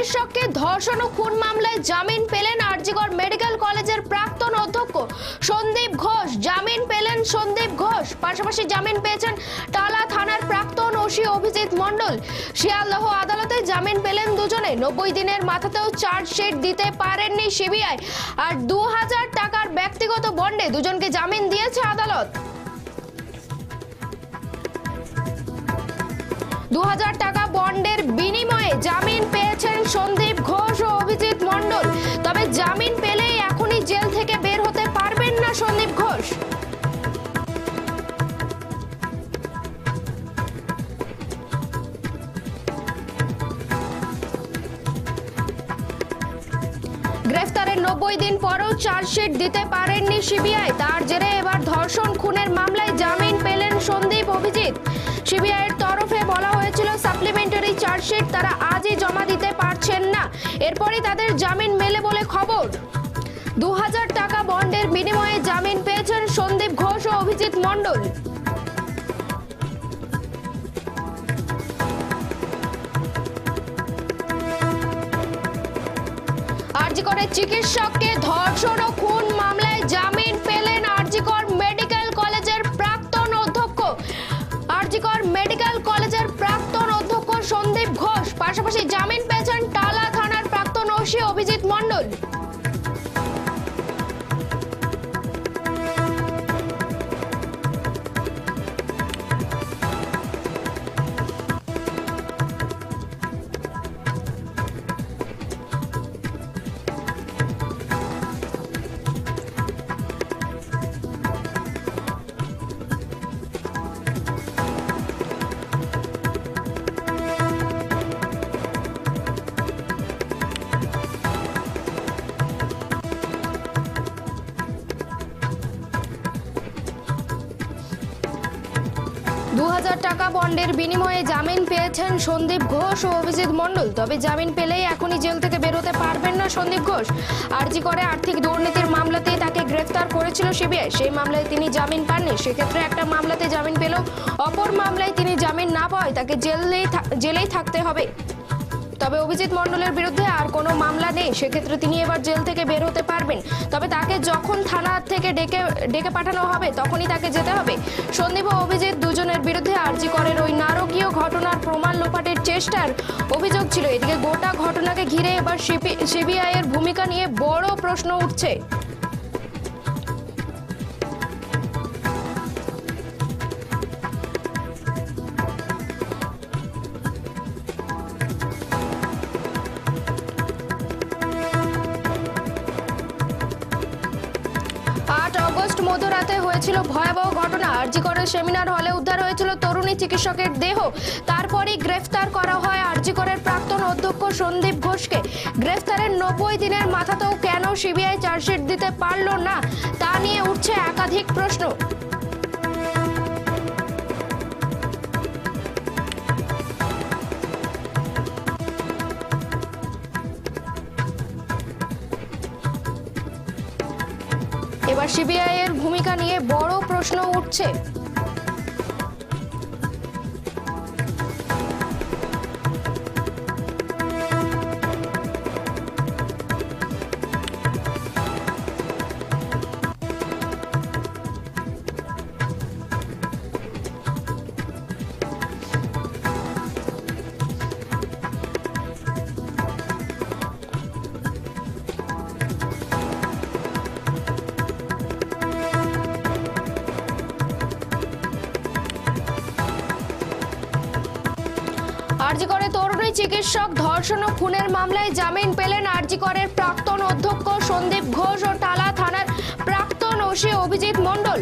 চিকিৎসককে ধর্ষণ ও খুন মামলায় জামিন পেলেন আরজিগড় মেডিকেল কলেজের প্রাক্তন অধ্যক্ষ সন্দীপ ঘোষ। জামিন পেলেন সন্দীপ ঘোষ। পাশাপাশি জামিন পেয়েছেন টালা থানার প্রাক্তন ওসি অভিজিৎ মণ্ডল। শিয়ালদহ আদালতে জামিন পেলেন দুজনে। নব্বই দিনের মাথাতেও চার্জশিট দিতে পারেননি সিবিআই। আর দু হাজার টাকার ব্যক্তিগত বন্ডে দুজনকে জামিন দিয়েছে আদালত। দু হাজার টাকা বন্ডের বিনিময়ে জামিন পেয়েছেন সন্দীপ ঘোষ ও অভিজিৎ মণ্ডল। তবে জামিন পেলেই এখনই জেল থেকে বের হতে পারবেন না সন্দীপ ঘোষ। গ্রেফতারের নব্বই দিন পরও চার্জশিট দিতে পারেননি সিবিআই। তার জেরে এবার ধর্ষণ খুনের মামলায় জামিন পেলেন সন্দীপ, অভিজিৎ। সিবিআইয়ের তরফে বলা হয়েছিল সাপ্লিমেন্টারি চার্জশিট তারা আজই জমা দিতে পারছেন না। এরপরই তাদের জামিন মেলে বলে খবর। দু হাজার টাকা বন্ডের বিনিময়ে জামিন পেয়েছেন সন্দীপ ঘোষ ও অভিজিৎ মণ্ডল। আরজিকরের চিকিৎসককে ধর্ষণ ও খুন মামলায় জামিন পেলেন অভিজিৎ টাকা বন্ডের বিনিময়ে জামিন পেয়েছেন সন্দীপ ঘোষ ও অভিজিৎ মণ্ডল। তবে জামিন পেলেই এখনই জেল থেকে বেরোতে পারবেন না সন্দীপ ঘোষ। আরজি করে আর্থিক দুর্নীতির মামলাতেই তাকে গ্রেফতার করেছিল সিবিআই। সেই মামলায় তিনি জামিন পাননি। সেক্ষেত্রে একটা মামলাতে জামিন পেল অপর মামলায় তিনি জামিন না পাওয়ায় তাকে জেলেই জেলেই থাকতে হবে। তবে অভিজিৎ মণ্ডলের বিরুদ্ধে আর কোনো মামলা নেই। সেক্ষেত্রে তিনি এবার জেল থেকে বের হতে পারবেন। তবে তাকে যখন থানা থেকে ডেকে ডেকে পাঠানো হবে, তখনই তাকে যেতে হবে। সন্দীপ ও অভিজিৎ দুজনের বিরুদ্ধে আর্জি করেন ওই নারকীয় ঘটনার প্রমাণ লোপাটের চেষ্টার অভিযোগ ছিল। এদিকে গোটা ঘটনাকে ঘিরে এবার সিবিআই এর ভূমিকা নিয়ে বড় প্রশ্ন উঠছে। আরজিকরের সেমিনার হলে উদ্ধার হয়েছিল তরুণী চিকিৎসকের দেহ। তারপরই গ্রেফতার করা হয় আরজিকরের প্রাক্তন অধ্যক্ষ সন্দীপ ঘোষকে। গ্রেফতারের নব্বই দিনের মাথাতেও কেন সিবিআই চার্জশিট দিতে পারল না, তা নিয়ে উঠছে একাধিক প্রশ্ন। এবার সিবিআই এর ভূমিকা নিয়ে বড় প্রশ্ন উঠছে। আরজিকরে চিকিৎসক ধর্ষণ ও খুনের মামলায় জামিন পেলেন আরজিকরের প্রাক্তন অধ্যক্ষ সন্দীপ ঘোষ ও টালা থানার প্রাক্তন ওসি অভিজিৎ মণ্ডল।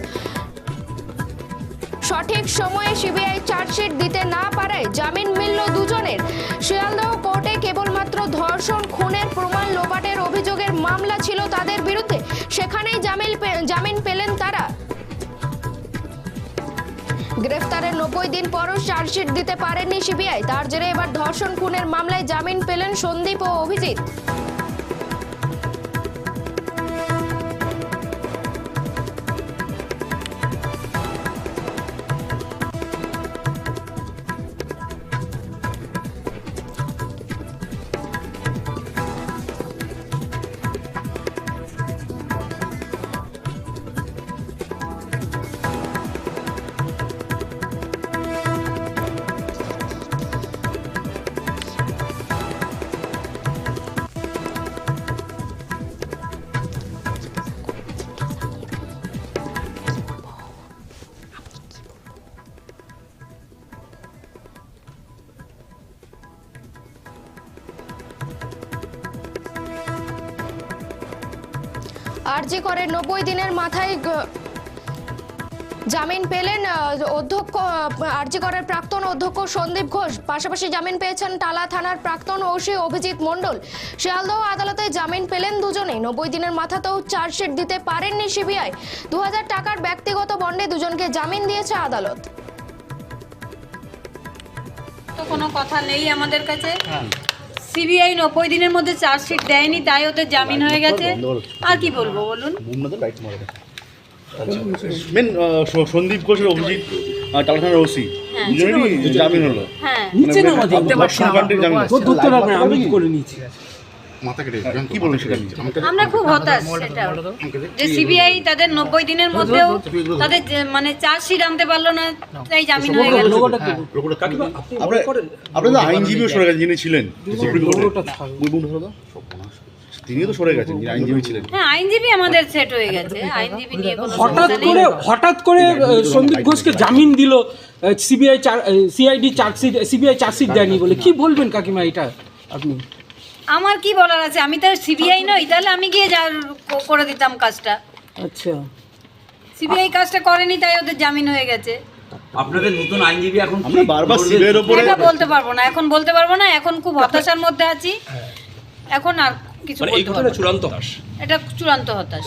সঠিক সময়ে সিবিআই চার্জশিট দিতে না পারায় জামিন মিলল দুজনের। শিয়ালদহ কোর্টে কেবলমাত্র ধর্ষণ, খুনের প্রমাণ লোপাটের অভিযোগের মামলা ছিল তাদের বিরুদ্ধে। সেখানেই জামিন জামিন পেলেন তারা। গ্রেফতারের নব্বই দিন পরও চার্জশিট দিতে পারেননি সিবিআই। তার জেরে এবার ধর্ষণ, খুনের মামলায় জামিন পেলেন সন্দীপ ও অভিজিৎ। আরজি করে নব্বই দিনের মাথায় জামিন পেলেন অধ্যক্ষ আরজি করের প্রাক্তন অধ্যক্ষ সন্দীপ ঘোষ। পাশাপাশি জামিন পেয়েছেন টালা থানার প্রাক্তন ওসি অভিজিৎ মণ্ডল। শিয়ালদহ আদালতে জামিন পেলেন দুজনে। নব্বই দিনের মাথাতেও চার্জশিট দিতে পারেননি সিবিআই। দু হাজার টাকার ব্যক্তিগত বন্ডে দুজনকে জামিন দিয়েছে আদালত। তো কোনো কথা নেই আমাদের কাছে? সিবিআই নব্বই দিনের মধ্যে চার্জশিট দেয়নি তাই ওদের জামিন হয়ে গেছে। আর কি বলব বলুন? মেন সন্দীপ ঘোষের অভিজিৎ টালখানার ওসি দুজনেরই জামিন হলো। হ্যাঁ। মানে জামিন পারবে না আমি করে নিয়েছি। মাথা কেটে কি বলবেন সেটা আমরা খুব হতাশ সেটা যে সিবিআই তাদের নব্বই দিনের মধ্যেও তাদের মানে চার্জশিট আনতে পারল না তাই জামিন হয়ে গেল। আপনার আপনার তো আইনজীবীও সরে যিনি ছিলেন সুপ্রিম কোর্টে ওই বন্ধু হলো তিনিও তো সরে গেছেন যিনি আইনজীবী ছিলেন। হ্যাঁ আইনজীবী আমাদের সেট হয়ে গেছে। আইনজীবী নিয়ে কোনো হঠাৎ করে হঠাৎ করে সন্দীপ ঘোষকে জামিন দিল CBI CID chargesheet CBI chargesheet দেয়নি বলে। কি বলবেন কাকিমা এটা আপনি? আমার কি বলার আছে? আমি তো সিবিআই নই তাহলে আমি গিয়ে যা করে দিতাম কাজটা। আচ্ছা। সিবিআই কাজটা করেনি তাই ওদের জামিন হয়ে গেছে। আপনাদের নতুন আইনজীবী এখন আমরা বারবার সিবিআইয়ের ওপরে এটা বলতে পারব না এখন বলতে পারব না এখন খুব হতাশার মধ্যে আছি। এখন আর কিছু মানে এই ঘটনা। চূড়ান্ত। হাস এটা চূড়ান্ত হতাশ।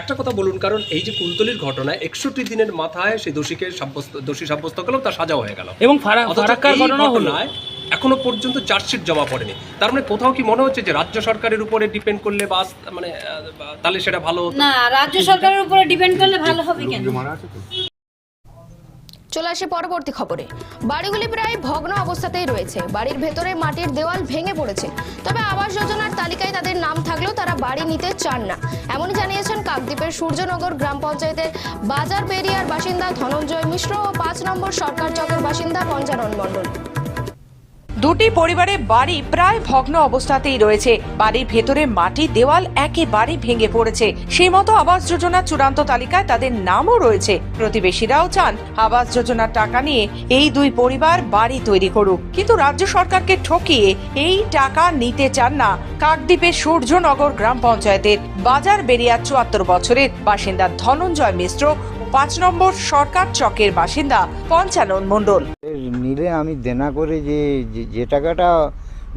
একটা কথা বলুন কারণ এই যে কুলতলির ঘটনায় একষট্টি দিনের মাথায় সেই দোষীকে সাব্যস্ত দোষী সাব্যস্ত করলাম তার সাজা হয়ে গেল। এবং ফারাক্কার ঘটনা হলো। এখনও পর্যন্ত চার্জশিট জমা পড়েনি। তার মানে কোথাও কি মনে হচ্ছে যে রাজ্য সরকারের উপরে ডিপেন্ড করলে বা মানে তাহলে সেটা ভালো না রাজ্য সরকারের উপরে ডিপেন্ড করলে ভালো হবে কেন? চলে আসে পরবর্তী খবরে। বাড়িগুলি প্রায় ভগ্ন অবস্থাতেই রয়েছে। বাড়ির ভেতরে মাটির দেওয়াল ভেঙে পড়েছে। তবে আবাস যোজনার তালিকায় তাদের নাম থাকলেও তারা বাড়ি নিতে চান না। এমনই জানিয়েছেন কাকদ্বীপের সূর্যনগর গ্রাম পঞ্চায়েতের বাজার পেরিয়ার বাসিন্দা ধনঞ্জয় মিশ্র ও পাঁচ নম্বর সরকার চকের বাসিন্দা পঞ্চানন মণ্ডল। দুটি পরিবারের বাড়ি প্রায় ভগ্ন অবস্থাতেই রয়েছে। বাড়ির ভেতরে মাটির দেওয়াল একেবারে ভেঙে পড়েছে। সেই মতো আবাস যোজনা চূড়ান্ত তালিকায় তাদের নামও রয়েছে। প্রতিবেশীরাও চান আবাস যোজনার টাকা নিয়ে এই দুই পরিবার বাড়ি তৈরি করুক। কিন্তু রাজ্য সরকারকে ঠকিয়ে এই টাকা নিতে চান না কাকদ্বীপের সূর্যনগর গ্রাম পঞ্চায়েতের বাজার বেরিয়া চুয়াত্তর বছরের বাসিন্দা ধনঞ্জয় মিশ্র। পাঁচ নম্বর সরকার চকের বাসিন্দা পঞ্চানন মণ্ডল। নিলে আমি দেনা করে যে, যে- টাকাটা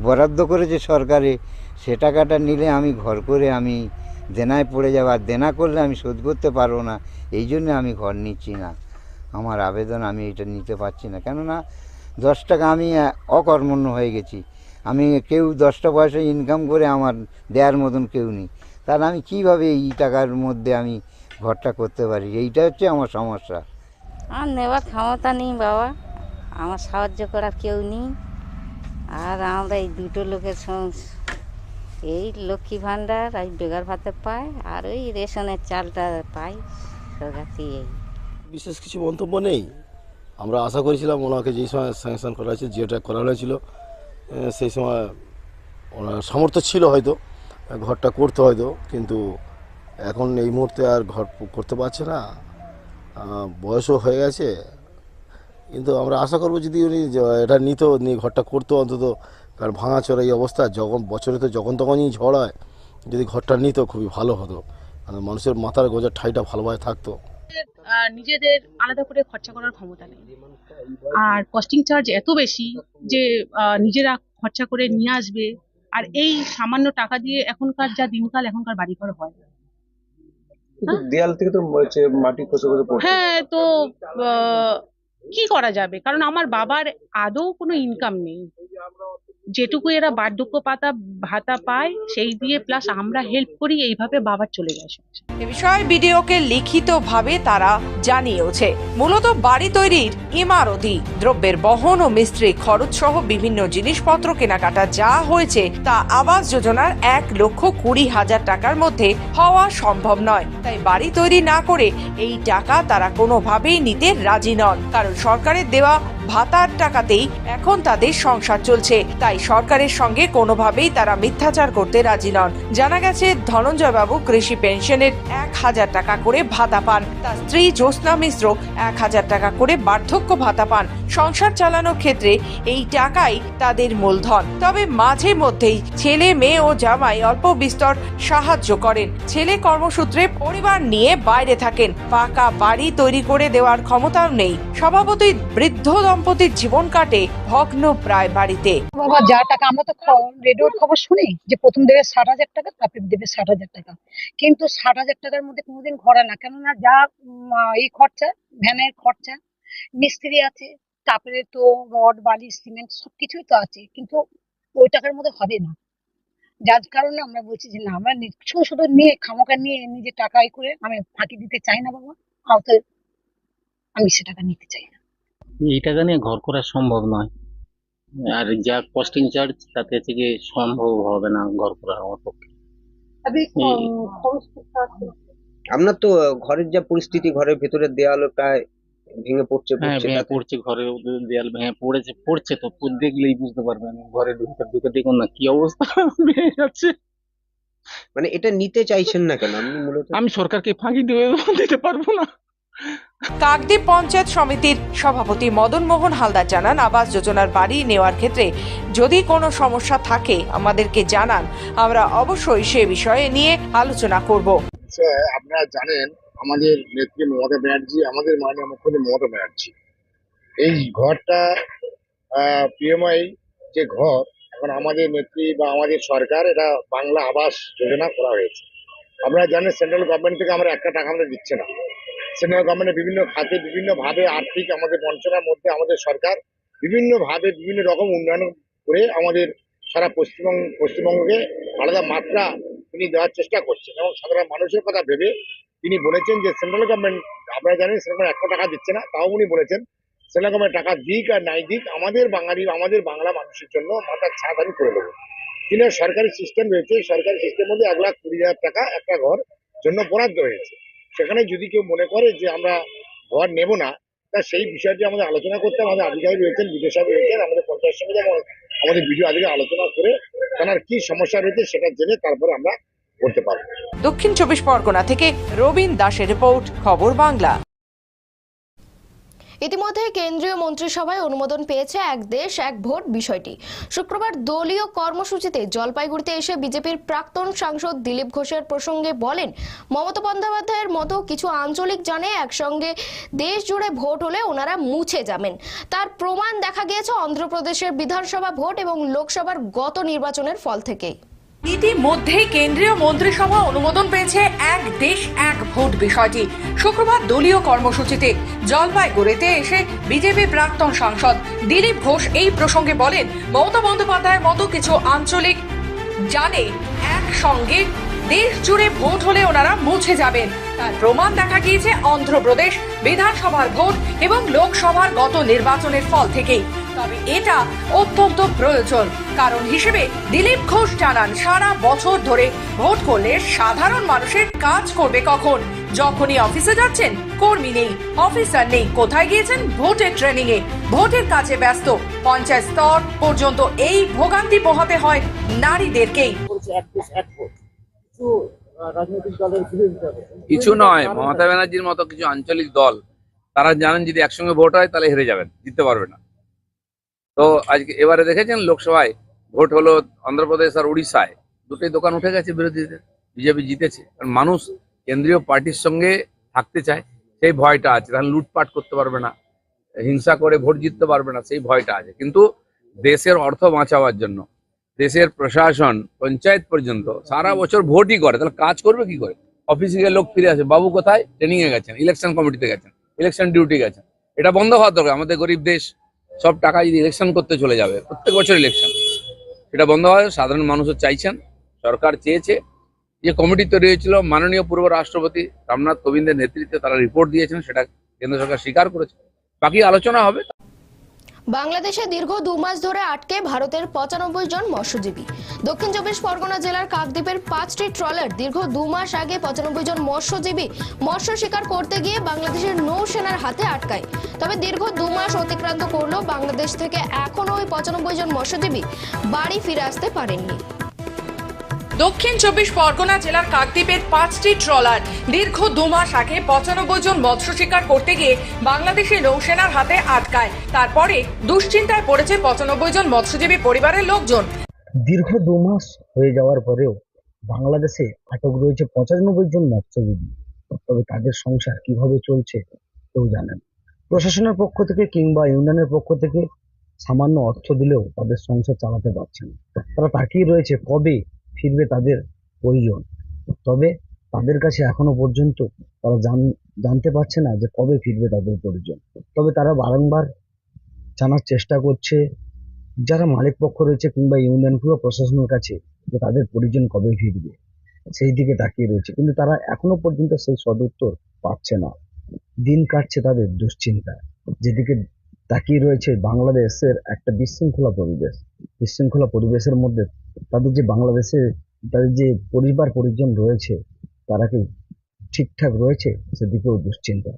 বরাদ্দ করেছে সরকারে, সে টাকাটা নিলে আমি ঘর করে আমি দেনায় পড়ে যাব। আর দেনা করলে আমি শোধ করতে পারব না। এই জন্য আমি ঘর নিচ্ছি না। আমার আবেদন আমি এটা নিতে পারছি না। কেননা দশ টাকা আমি অকর্মণ্য হয়ে গেছি। আমি কেউ দশটা পয়সা ইনকাম করে আমার দেওয়ার মতন কেউ নেই। তাহলে আমি কীভাবে এই টাকার মধ্যে আমি ঘরটা করতে পারি। এইটা হচ্ছে আমার সমস্যা। আর নেওয়ার ক্ষমতা নেই বাবা। আমার সাহায্য করার কেউ নেই। আর আমরা এই দুটো লোকের এই লক্ষ্মী ভাণ্ডার এই বেগার ভাতে পাই আর ওই রেশনের চালটা পাই সরকার থেকে এই। বিশেষ কিছু মন্তব্য নেই? আমরা আশা করেছিলাম ওনাকে যেই সময় স্যাংশন করা হয়েছিল যেটা করা হয়েছিল সেই সময় ওনার সামর্থ্য ছিল হয়তো ঘরটা করতে হয়তো কিন্তু এখন এই মুহূর্তে আর ঘর করতে পারছে না। বয়সও হয়ে গেছে। কিন্তু আমরা আশা করব যদি উনি এটা নিত, নিয়ে ঘরটা করতো অন্তত, কারণ ভাঙাচোরা এই অবস্থা, যখন, বছরে তো যখন তখনই ঝড় হয়, যদি ঘরটা নিত খুবই ভালো হতো। মানে মানুষের মাথার গোজার ঠাইটা ভালোভাবে থাকতো। নিজেদের আলাদা করে খরচা করার ক্ষমতা নেই। আর কস্টিং চার্জ এত বেশি যে নিজেরা খরচা করে নিয়ে আসবে, আর এই সামান্য টাকা দিয়ে এখনকার যা দিনকাল, এখনকার বাড়িঘর হয়। দেয়াল থেকে তো মাটি খসে খসে পড়ছে। হ্যাঁ তো আহ, কি করা যাবে? কারণ আমার বাবার আদৌ কোনো ইনকাম নেই। যেটুকু এরা বার্ধক্য পাতা, ভাতা পায়, সেই দিয়ে প্লাস আমরা হেল্প করি, এইভাবে বাবার চলে যায়। এ বিষয়ে বিডিওকে লিখিতভাবে তারা জানিয়েছে মূলত বাড়ি তৈরির ইমারতি, দ্রব্যের বহন ও মিস্ত্রি খরচ সহ বিভিন্ন জিনিসপত্র কেনাকাটা যা হয়েছে তা আবাস যোজনার এক লক্ষ কুড়ি হাজার টাকার মধ্যে হওয়া সম্ভব নয়। তাই বাড়ি তৈরি না করে এই টাকা তারা কোনোভাবেই নিতে রাজি নন। কারণ সরকারের দেওয়া ভাতার টাকাতেই এখন তাদের সংসার চলছে। তাই সরকারের সঙ্গে কোনোভাবেই তারা মিথ্যাচার করতে রাজি নন। জানা গেছে ধনঞ্জয় বাবু কৃষি পেনশনের এক হাজার টাকা করে ভাতা পান। তার স্ত্রী জ্যোৎস্না মিশ্র এক হাজার টাকা করে বার্ধক্য ভাতা পান। সংসার চালানোর ক্ষেত্রে এই টাকাই তাদের মূলধন। তবে মাঝে মধ্যেই ছেলে, মেয়ে ও জামাই অল্প বিস্তর সাহায্য করেন। ছেলে কর্মসূত্রে পরিবার নিয়ে বাইরে থাকেন। পাকা বাড়ি তৈরি করে দেওয়ার ক্ষমতাও নেই। স্বভাবতই বৃদ্ধ দম্পতির জীবন কাটে ভগ্ন প্রায় বাড়িতে। বাবা, যা টাকা, আমরা তো রেডিওর খবর শুনি যে প্রথম দেবে ষাট হাজার টাকা, তারপর দেবে ষাট হাজার টাকা। কিন্তু ষাট হাজার টাকার মধ্যে কোনোদিন ঘরে না। কেননা যা এই খরচা, ভ্যানের খরচা, মিস্ত্রি আছে, তারপরে তো রড, বালি, সিমেন্ট, সবকিছুই তো আছে। কিন্তু ওই টাকার মধ্যে হবে না। যার কারণে আমরা বলছি যে না, আমরা শুধু শুধু নিয়ে, খামোকা নিয়ে নিজে টাকা করে আমি ফাঁকি দিতে চাই না বাবা। অতএব আমি সে টাকা নিতে চাই না। এই টাকা নিয়ে ঘর করা সম্ভব নয়। আর যা কস্টিং চার্জ তাতে থেকে সম্ভব হবে না ঘর করা আমার পক্ষে। আপনার তো ঘরের যা পরিস্থিতি ঘরের ভেতরের দেওয়াল প্রায় ভেঙে পড়ছে হ্যাঁ পড়ছে ভেঙে পড়ছে ঘরের দেয়াল ভেঙে পড়েছে পড়ছে তো দেখলেই বুঝতে পারবেন ঘরের ভিতর ঢুকে দেখুন না কি অবস্থা ভেঙে যাচ্ছে। মানে এটা নিতে চাইছেন না কেন? আপনি মূলত আমি সরকারকে ফাঁকি দিয়ে দিতে পারব না। কাকদ্বীপ পঞ্চায়েত সমিতির সভাপতি মদন মোহন হালদার জানান, আবাস যোজনার বাড়ি নেওয়ার ক্ষেত্রে যদি কোনো সমস্যা থাকে, আমাদেরকে জানান। আমরা অবশ্যই সে বিষয়ে নিয়ে আলোচনা করব। আপনারা জানেন, আমাদের নেত্রী মমতা ব্যানার্জি আমাদের মাননীয় মুখ্যমন্ত্রী মমতা ব্যানার্জি। এই ঘরটা পিএমআই যে ঘর, এখন আমাদের নেত্রী বা আমাদের সরকার এটা বাংলা আবাস যোজনা করা হয়েছে। আপনারা জানেন, সেন্ট্রাল গভর্নমেন্ট থেকে আমরা একটা টাকা আমাদের দিচ্ছে না। সেন্ট্রাল গভর্নমেন্টের বিভিন্ন খাতে বিভিন্নভাবে আর্থিক আমাদের বঞ্চনার মধ্যে আমাদের সরকার বিভিন্নভাবে বিভিন্ন রকম উন্নয়ন করে আমাদের সারা পশ্চিমবঙ্গ, পশ্চিমবঙ্গকে আলাদা মাত্রা তিনি দেওয়ার চেষ্টা করছেন এবং সাধারণ মানুষের কথা ভেবে তিনি বলেছেন যে সেন্ট্রাল গভর্নমেন্ট আপনারা জানেন সেরকম একটা টাকা দিচ্ছে না, তাও উনি বলেছেন সেন্ট্রাল গভর্নমেন্ট টাকা দিক আর নাই দিক আমাদের বাঙালি, আমাদের বাংলা মানুষের জন্য মাথার ছাদ আমি করে দেবো। কিন্তু সরকারি সিস্টেম রয়েছে, সরকারি সিস্টেমের মধ্যে এক লাখ কুড়ি হাজার টাকা একটা ঘর জন্য বরাদ্দ হয়েছে। সেখানে যদি কেউ মনে করে যে আমরা ঘর নেব না, তা সেই বিষয়টি আমাদের আলোচনা করতে আমাদের আধিকারিক রয়েছেন বিদেশ সাহেব রয়েছেন, আমাদের পঞ্চায়েত সমিতি এবং আমাদের বিজয় আধিকারিক আলোচনা করে তার কি সমস্যা রয়েছে সেটা জেনে তারপরে আমরা করতে পারব। দক্ষিণ চব্বিশ পরগনা থেকে রবীন দাসের রিপোর্ট, খবর বাংলা। ইতিমধ্যে কেন্দ্রীয় মন্ত্রিসভায় অনুমোদন পেয়েছে এক দেশ, এক ভোট বিষয়টি। শুক্রবার দলীয় কর্মসূচিতে জলপাইগুড়িতে এসে বিজেপির প্রাক্তন সাংসদ দিলীপ ঘোষের প্রসঙ্গে বলেন, মমতা বন্দ্যোপাধ্যায়ের মতো কিছু আঞ্চলিক জানে একসঙ্গে দেশ জুড়ে ভোট হলে ওনারা মুছে যাবেন। তার প্রমাণ দেখা গিয়েছে অন্ধ্রপ্রদেশের বিধানসভা ভোট এবং লোকসভার গত নির্বাচনের ফল থেকেই। ইতিমধ্যে কেন্দ্রীয় মন্ত্রিসভা অনুমোদন পেয়েছে এক দেশ, এক ভোট বিষয়টি। শুক্রবার দলীয় কর্মসূচিতে জলপাইগুড়িতে এসে বিজেপি প্রাক্তন সাংসদ দিলীপ ঘোষ এই প্রসঙ্গে বলেন, মমতা বন্দ্যোপাধ্যায়ের মতো কিছু আঞ্চলিক জানে একসঙ্গে দেশ জুড়ে ভোট হলে ওনারা মুছে যাবেন। তার প্রমাণ দেখা গিয়েছে অন্ধ্রপ্রদেশ বিধানসভার ভোট এবং লোকসভার গত নির্বাচনের ফল থেকেই। তবে এটা অত্যন্ত প্রয়োজন। কারণ হিসেবে দিলীপ ঘোষ জানান সারা বছর ধরে ভোট করলে সাধারণ মানুষের কাজ করবে কখন? যখনই অফিসে যাচ্ছেন কর্মী নেই অফিসার নেই কোথায় গিয়েছেন? ভোটের ট্রেনিং এ। ভোটের কাছে ব্যস্ত। পঞ্চায়েত স্তর পর্যন্ত এই ভোগান্তি পোহাতে হয় নারীদেরকেই। কিছু নয় মমতা ব্যানার্জির মতো কিছু আঞ্চলিক দল তারা জানেন যদি একসঙ্গে ভোট হয় তাহলে হেরে যাবেন জিততে পারবে না। তো আজকে এবারে দেখেছেন লোকসভায় ভোট হলো অন্ধ্রপ্রদেশ আর উড়িষ্যায়। দুটোই দোকান উঠে গেছে বিরোধীদের। বিজেপি জিতেছে। কারণ মানুষ কেন্দ্রীয় পার্টির সঙ্গে থাকতে চায়, সেই ভয়টা আছে। তাহলে লুটপাট করতে পারবে না, হিংসা করে ভোট জিততে পারবে না, সেই ভয়টা আছে। কিন্তু দেশের অর্থ বাঁচাবার জন্য, দেশের প্রশাসন, পঞ্চায়েত পর্যন্ত সারা বছর ভোটই করে। তাহলে কাজ করবে কি করে? অফিসে গিয়ে লোক ফিরে আসে। বাবু কোথায়? ট্রেনিং এ গেছেন, ইলেকশন কমিটিতে গেছেন, ইলেকশন ডিউটি গেছেন। এটা বন্ধ হওয়া দরকার। আমাদের গরিব দেশ সব টাকা যদি ইলেকশন করতে চলে যাবে, প্রত্যেক বছর ইলেকশন এটা বন্ধ হয়, সাধারণ মানুষও চাইছেন, সরকার চেয়েছে। যে কমিটি তৈরি হয়েছিল, মাননীয় পূর্ব রাষ্ট্রপতি রামনাথ কোবিন্দের নেতৃত্বে তারা রিপোর্ট দিয়েছেন, সেটা কেন্দ্র সরকার স্বীকার করেছে। বাকি আলোচনা হবে। বাংলাদেশে দীর্ঘ দু মাস ধরে আটকে ভারতের পঁচানব্বই জন মৎস্যজীবী। দক্ষিণ চব্বিশ পরগনা জেলার কাকদ্বীপের পাঁচটি ট্রলার দীর্ঘ দু মাস আগে পঁচানব্বই জন মৎস্যজীবী মৎস্য শিকার করতে গিয়ে বাংলাদেশের নৌসেনার হাতে আটকায়। তবে দীর্ঘ দু মাস অতিক্রান্ত করলেও বাংলাদেশ থেকে এখনও ওই পঁচানব্বই জন মৎস্যজীবী বাড়ি ফিরে আসতে পারেননি। দক্ষিণ চব্বিশ পরগনা জেলার কাকদ্বীপের পাঁচটি ট্রলার দীর্ঘ দু মাস আগে পঁচানব্বই জন মৎস্য শিকার করতে গিয়ে বাংলাদেশের নৌসেনার হাতে আটকায়। তারপরে দুশ্চিন্তায় পড়েছে পঁচানব্বই জন মৎস্যজীবী পরিবারের লোকজন। দীর্ঘ দু মাস হয়ে যাওয়ার পরেও বাংলাদেশে আটক রয়েছে পঁচানব্বই জন মৎস্যজীবী। তবে তাদের সংসার কীভাবে চলছে কেউ জানেন প্রশাসনের পক্ষ থেকে কিংবা ইউনিয়নের পক্ষ থেকে সামান্য অর্থ দিলেও তাদের সংসার চালাতে পারছে না। তারা তাকিয়ে রয়েছে কবে ফিরবে তাদের প্রয়োজন। তবে তাদের কাছে এখনও পর্যন্ত তারা জান- জানতে পারছে না যে কবে ফিরবে তাদের প্রয়োজন। তবে তারা বারংবার জানার চেষ্টা করছে, যারা মালিক পক্ষ রয়েছে কিংবা ইউনিয়ন কিংবা প্রশাসনের কাছে যে তাদের পরিজন কবে ফিরবে, সেই দিকে তাকিয়ে রয়েছে। কিন্তু তারা এখনও পর্যন্ত সেই সদুত্তর পাচ্ছে না। দিন কাটছে তাদের দুশ্চিন্তায় যেদিকে তাকিয়ে রয়েছে বাংলাদেশের একটা বিশৃঙ্খলা পরিবেশ। বিশৃঙ্খলা পরিবেশের মধ্যে তাদের যে বাংলাদেশে তাদের যে পরিবার পরিজন রয়েছে, তারা কি ঠিকঠাক রয়েছে? সেদিকেও দুশ্চিন্তা।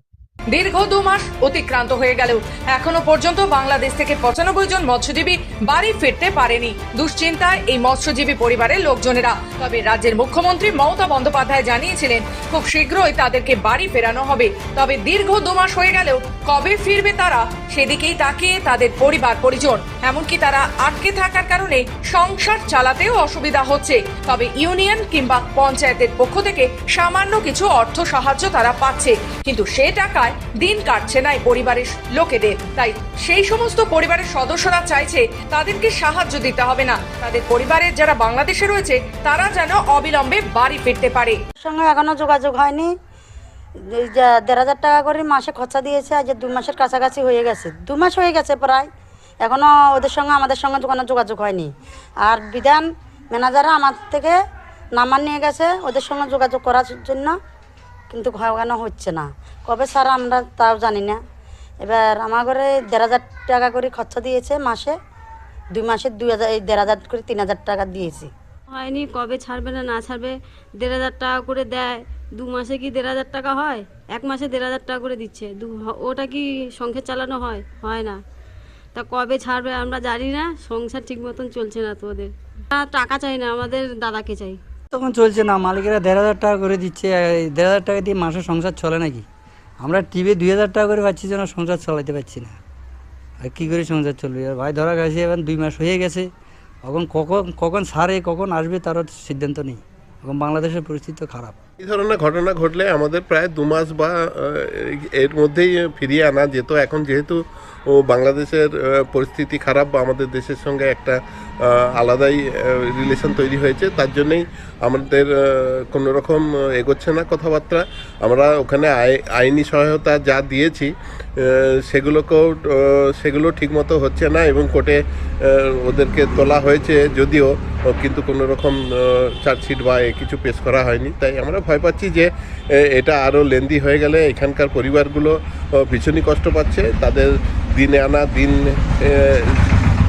দীর্ঘ দু মাস অতিক্রান্ত হয়ে গেলেও এখনও পর্যন্ত বাংলাদেশ থেকে পঁচানব্বই জন মৎস্যজীবী বাড়ি ফিরতে পারেনি। দুশ্চিন্তায় এই মৎস্যজীবী পরিবারের লোকজনেরা। তবে রাজ্যের মুখ্যমন্ত্রী মমতা বন্দ্যোপাধ্যায় জানিয়েছিলেন, খুব শীঘ্রই তাদেরকে বাড়ি ফেরানো হবে। তবে দীর্ঘ দু মাস হয়ে গেলেও কবে ফিরবে তারা, সেদিকেই তাকিয়ে তাদের পরিবার পরিজন। এমনকি তারা আটকে থাকার কারণে সংসার চালাতেও অসুবিধা হচ্ছে। তবে ইউনিয়ন কিংবা পঞ্চায়েতের পক্ষ থেকে সামান্য কিছু অর্থ সাহায্য তারা পাচ্ছে। কিন্তু সে টাকায় দিন কাটছে না এই পরিবারের লোকেদের। তাই সেই সমস্ত পরিবারের সদস্যরা চাইছে তাদেরকে সাহায্য দিতে হবে না। তাদের পরিবারের যারা বাংলাদেশে রয়েছে, তারা যেন অবিলম্বে বাড়ি ফিরতে পারে। সঙ্গে এখনও যোগাযোগ হয়নি। দেড় হাজার টাকা করে মাসে খরচা দিয়েছে, আজ দু মাসের কাছাকাছি হয়ে গেছে। দু মাস হয়ে গেছে প্রায়। এখনও ওদের সঙ্গে, আমাদের সঙ্গে কোনো যোগাযোগ হয়নি। আর বিধান ম্যানেজাররা আমার থেকে নাম্বার নিয়ে গেছে, ওদের সঙ্গে যোগাযোগ করার জন্য। কিন্তু এখনও হচ্ছে না। কবে স্যার আমরা তাও জানি না। এবার আমার ঘরে দেড় হাজার টাকা করে খরচা দিয়েছে মাসে। দুই মাসে দুই হাজার এই দেড় হাজার করে তিন হাজার টাকা দিয়েছি। হয়নি কবে ছাড়বে না না ছাড়বে দেড় হাজার টাকা করে দেয় দু মাসে কি দেড় হাজার টাকা হয়? এক মাসে দেড় হাজার টাকা করে দিচ্ছে। দু ওটা কি সংসার চালানো হয়? হয় না। তা কবে ছাড়বে আমরা জানি না সংসার ঠিক মতন চলছে না তোদের। টাকা চাই না আমাদের দাদাকে চাই। তখন চলছে না মালিকেরা দেড় হাজার টাকা করে দিচ্ছে দেড় হাজার টাকা দিয়ে মাসে সংসার চলে নাকি? আমরা টিভি দুই হাজার টাকা করে পাচ্ছি যেন সংসার চালাতে পারছি না। আর কী করে সংসার চলবে? আর ভাই, ধরা গেছে এখন দুই মাস হয়ে গেছে। এখন কখন কখন সারে, কখন আসবে তারও সিদ্ধান্ত নেই। এখন বাংলাদেশের পরিস্থিতি খারাপ। এই ধরনের ঘটনা ঘটলে আমাদের প্রায় দু মাস বা এর মধ্যেই ফিরিয়ে আনা যেত। এখন যেহেতু, ও বাংলাদেশের পরিস্থিতি খারাপ বা আমাদের দেশের সঙ্গে একটা আলাদাই রিলেশন তৈরি হয়েছে, তার জন্যই আমাদের কোনো রকম এগোচ্ছে না কথাবার্তা। আমরা ওখানে আই- আইনি সহায়তা যা দিয়েছি সেগুলোকেও সেগুলো ঠিকমতো হচ্ছে না এবং কোর্টে ওদেরকে তোলা হয়েছে যদিও কিন্তু কোনো রকম চার্জশিট বা কিছু পেশ করা হয়নি। তাই আমরা ভয় পাচ্ছি যে এটা আরও লেন্দি হয়ে গেলে এখানকার পরিবারগুলো ভীষণই কষ্ট পাচ্ছে। তাদের দিনে আনা দিন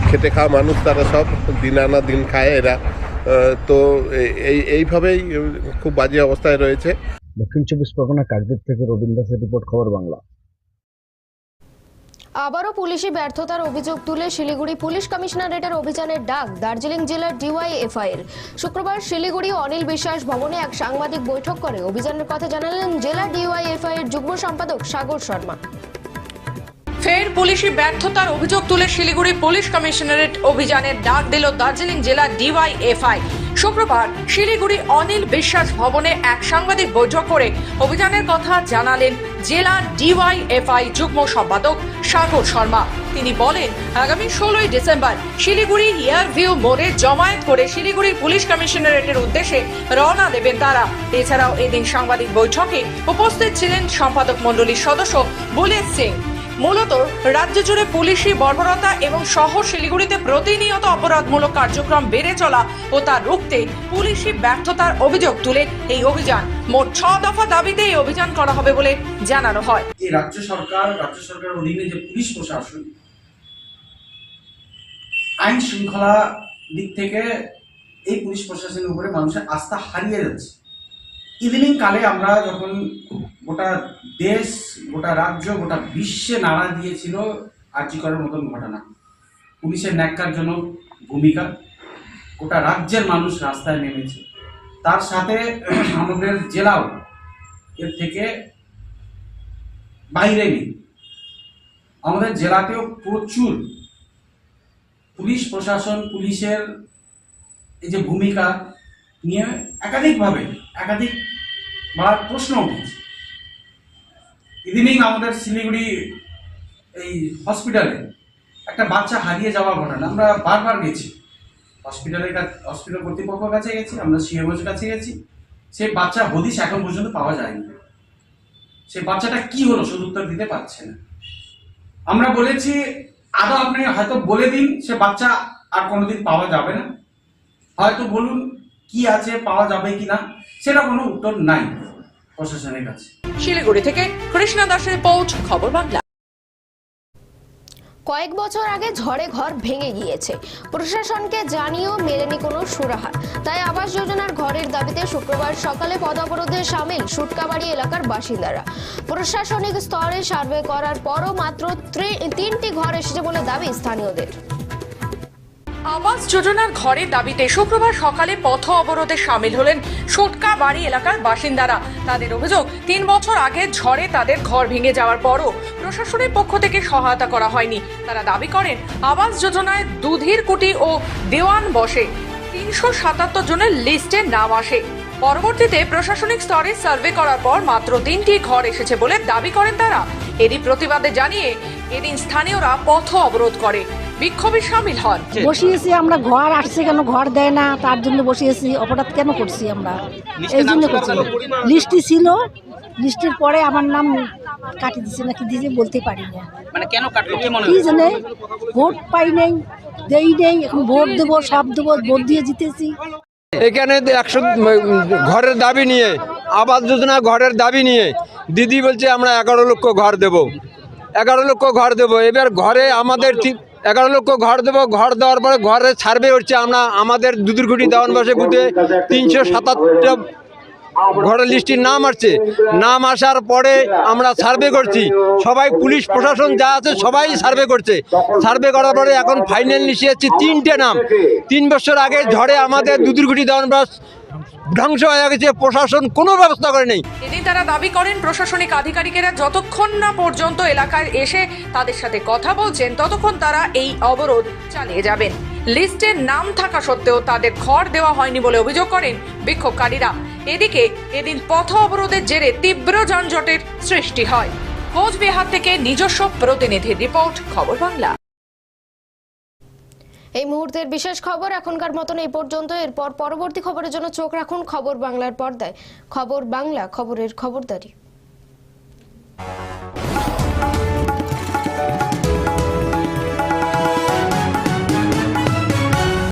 খেটে খাওয়া মানুষ তারা সব দিন আনা দিন খায় এরা। তো এই, এইভাবেই খুব বাজে অবস্থায় রয়েছে। দক্ষিণ চব্বিশ পরগনা কাকদ্বীপ থেকে রবীন্দ্র রিপোর্ট খবর বাংলা। আবারও পুলিশি ব্যর্থতার অভিযোগ তুলে শিলিগুড়ি পুলিশ কমিশনারেটের অভিযানের ডাক দার্জিলিং জেলার ডিওয়াইএফআই এর শুক্রবার শিলিগুড়ি অনিল বিশ্বাস ভবনে এক সাংবাদিক বৈঠক করে অভিযানের কথা জানালেন জেলা ডিওয়াইএফআই এর যুগ্ম সম্পাদক সাগর শর্মা। ফের পুলিশি ব্যর্থতার অভিযোগ তুলে শিলিগুড়ি পুলিশ কমিশনারেট অভিযানের ডাক দিল দার্জিলিং জেলা ডিওয়াইএফআই। শুক্রবার শিলিগুড়ি অনিল বিশ্বাস ভবনে এক সাংবাদিক বৈঠক করে অভিযানের কথা জানালেন জেলা ডিওয়াইএফআই যুগ্ম সম্পাদক সাগর শর্মা। তিনি বলেন, আগামী ষোলোই ডিসেম্বর শিলিগুড়ি ইয়ার ভিউ মোড়ে জমায়েত করে শিলিগুড়ির পুলিশ কমিশনারেটের উদ্দেশ্যে রওনা দেবেন তারা। এছাড়াও এদিন সাংবাদিক বৈঠকে উপস্থিত ছিলেন সম্পাদক মণ্ডলীর সদস্য বুলেট সিং। মূলত রাজ্য জুড়ে পুলিশি বর্বরতা এবং শহর শিলিগুড়িতে প্রতিনিয়ত অপরাধমূলক কার্যক্রম বেড়ে চলা ও তা রুখতে পুলিশি ব্যর্থতার অভিযোগ তুলে এই অভিযান। মোট ছ দফা দাবিতে এই অভিযান করা হবে বলে জানানো হয়। রাজ্য সরকার, রাজ্য সরকারের অধীনে যে পুলিশ প্রশাসন, আইন শৃঙ্খলা দিক থেকে এই পুলিশ প্রশাসনের উপরে মানুষের আস্থা হারিয়ে যাচ্ছে। ইদানিং কালে আমরা যখন গোটা দেশ, গোটা রাজ্য, গোটা বিশ্বে নাড়া দিয়েছিল আর্যিকরের মতন ঘটনা। পুলিশের ন্যাক্কারজনক ভূমিকা, গোটা রাজ্যের মানুষ রাস্তায় নেমেছে। তার সাথে আমাদের জেলাও এর থেকে বাইরে নেই। আমাদের জেলাতেও প্রচুর পুলিশ প্রশাসন, পুলিশের এই যে ভূমিকা নিয়ে একাধিকভাবে, একাধিক বার প্রশ্ন উঠেছে। ইদানিং আমাদের শিলিগুড়ি এই হসপিটালে একটা বাচ্চা হারিয়ে যাওয়ার ঘটনা। আমরা বারবার গেছি। হসপিটালের কাছে হসপিটাল কর্তৃপক্ষের কাছে গেছি, আমরা সিএমওর কাছে গেছি। সেই বাচ্চা হদিশ এখন পর্যন্ত পাওয়া যায়নি। সেই বাচ্চাটা কি হলো শুধু উত্তর দিতে পারছে না। আমরা বলেছি, আদৌ আপনি হয়তো বলে দিন, সে বাচ্চা আর কোনোদিন পাওয়া যাবে না। হয়তো বলুন কি আছে পাওয়া যাবে কি না সেটা কোনো উত্তর নাই প্রশাসনের কাছে। শিলিগুড়ি থেকে কৃষ্ণা দাসের রিপোর্ট খবর বাংলা। কয়েক বছর আগে ঝড়ে ঘর ভেঙে গিয়েছে। প্রশাসনকে জানিয়েও মেলেনি কোনো সুরাহা তাই আবাস যোজনার ঘরের দাবিতে শুক্রবার সকালে পদ অবরোধে সামিল সুটকাবাড়ি এলাকার বাসিন্দারা। প্রশাসনিক স্তরে সার্ভে করার পরও মাত্র তিনটি ঘর এসেছে বলে দাবি স্থানীয়দের। আবাস যোজনার ঘরের দাবিতে শুক্রবার সকালে পথ অবরোধে সামিল হলেন সোটকা বাড়ি এলাকার বাসিন্দারা। তাদের অভিযোগ, তিন বছর আগে ঝড়ে তাদের ঘর ভেঙে যাওয়ার পরও প্রশাসনের পক্ষ থেকে সহায়তা করা হয়নি। তারা দাবি করেন, আবাস যোজনায় দুধীর কুটি ও দেওয়ান বসে। তিনশো সাতাত্তর জনের লিস্টে নাম আসে। পরবর্তীতে প্রশাসনিক স্তরে সার্ভে করার পর মাত্র তিনটি ঘর এসেছে বলে দাবি করেন তারা। এরই প্রতিবাদে জানিয়ে এদিন স্থানীয়রা পথ অবরোধ করে। বিক্ষোভে সামিল হন। বসিয়েছি আমরা ঘর আসছে কেন ঘর দেয় না তার জন্য বসিয়েছি অপরাধ কেন করছি আমরা? এই জন্য করছি। লিস্টটি ছিল লিস্টের পরে আমার নাম কাটি দিছে নাকি দিয়েছে বলতে পারি না মানে কেন কাটলো কি মনে কি জানে? ভোট পাই নাই দেই নেই এখন ভোট দেবো সব দেবো ভোট দিয়ে জিতেছি। এখানে একশো ঘরের দাবি নিয়ে আবাস যোজনা ঘরের দাবি নিয়ে দিদি বলছে, আমরা এগারো লক্ষ ঘর দেব। এগারো লক্ষ ঘর দেব। এবার ঘরে আমাদের এগারো লক্ষ ঘর দেবো। ঘর দেওয়ার পরে ঘরে সার্ভে হচ্ছে। আমরা, আমাদের দুদুরকুটি দেওয়ান বাসে বুথে তিনশো সাতাত্তর ঘরের লিস্টির নাম আসছে। নাম আসার পরে আমরা সার্ভে করছি। সবাই পুলিশ, প্রশাসন যা আছে সবাই সার্ভে করছে। সার্ভে করার পরে এখন ফাইনাল লিস্টে যাচ্ছে তিনটে নাম। তিন বছর আগে ঝড়ে আমাদের দুদুরকুটি দেওয়ান বাস ধ্বংস হয়ে গেছে, প্রশাসন কোনো ব্যবস্থা নেই। এদিন তারা দাবি করেন, প্রশাসনিক আধিকারিকেরা যতক্ষণ না পর্যন্ত এলাকায় এসে তাদের সাথে কথা বলছেন, ততক্ষণ তারা এই অবরোধ চালিয়ে যাবেন। লিস্টে নাম থাকা সত্ত্বেও তাদের ঘর দেওয়া হয়নি বলে অভিযোগ করেন বিক্ষোভকারীরা। এদিকে এদিন পথ অবরোধের জেরে তীব্র যানজটের সৃষ্টি হয়। কোচবিহার থেকে নিজস্ব প্রতিনিধির রিপোর্ট, খবর বাংলা। এই মুহূর্তের বিশেষ খবর এখনকার মতন এই পর্যন্ত। এরপর পরবর্তী খবরের জন্য চোখ রাখুন খবর বাংলার পর্দায়। খবর বাংলা, খবরের খবরদারি।